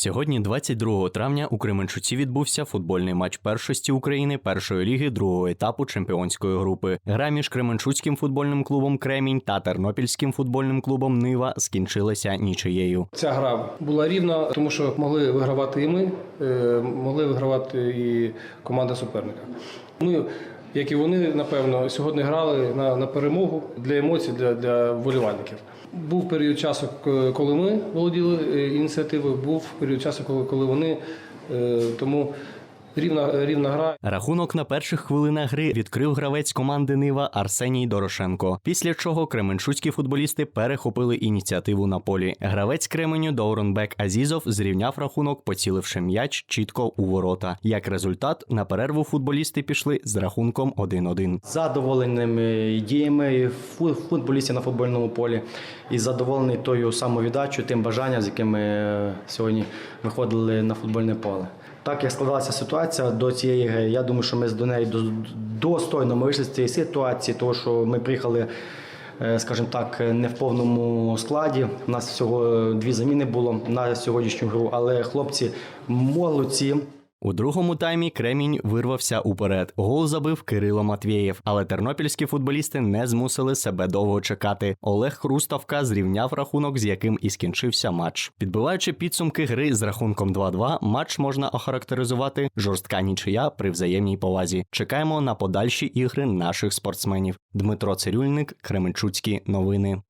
Сьогодні, 22 травня, у Кременчуці відбувся футбольний матч першості України першої ліги другого етапу чемпіонської групи. Гра між Кременчуцьким футбольним клубом Кремінь та Тернопільським футбольним клубом Нива скінчилася нічиєю. Ця гра була рівна, тому що могли вигравати і ми, е, могли вигравати і команда суперника. Ми, як і вони, напевно, сьогодні грали на, на перемогу для емоцій, для, для вболівальників. Був період часу, коли ми володіли е, ініціативою, був період часу, коли, коли вони. Е, Тому рівна, рівна гра. Рахунок на перших хвилинах гри відкрив гравець команди Нива Арсеній Дорошенко. Після чого кременчуцькі футболісти перехопили ініціативу на полі. Гравець Кременю Доурунбек Азізов зрівняв рахунок, поціливши м'яч чітко у ворота. Як результат, на перерву футболісти пішли з рахунком 1-1. задоволеними діями футболістів на футбольному полі і задоволений тою самовіддачею, тим бажанням, з яким ми е, сьогодні виходили на футбольне поле. Так як складалася ситуація до цієї гри, я думаю, що ми до неї достойно ми вийшли з цієї ситуації, тому що ми приїхали, е, скажімо так, не в повному складі. У нас всього дві заміни було на сьогоднішню гру, але хлопці молодці. У другому таймі Кремінь вирвався уперед. Гол забив Кирило Матвєєв, але тернопільські футболісти не змусили себе довго чекати. Олег Хруставка зрівняв рахунок, з яким і скінчився матч. Підбиваючи підсумки гри з рахунком 2-2, матч можна охарактеризувати жорстка нічия при взаємній повазі. Чекаємо на подальші ігри наших спортсменів. Дмитро Цирюльник, Кременчуцькі новини.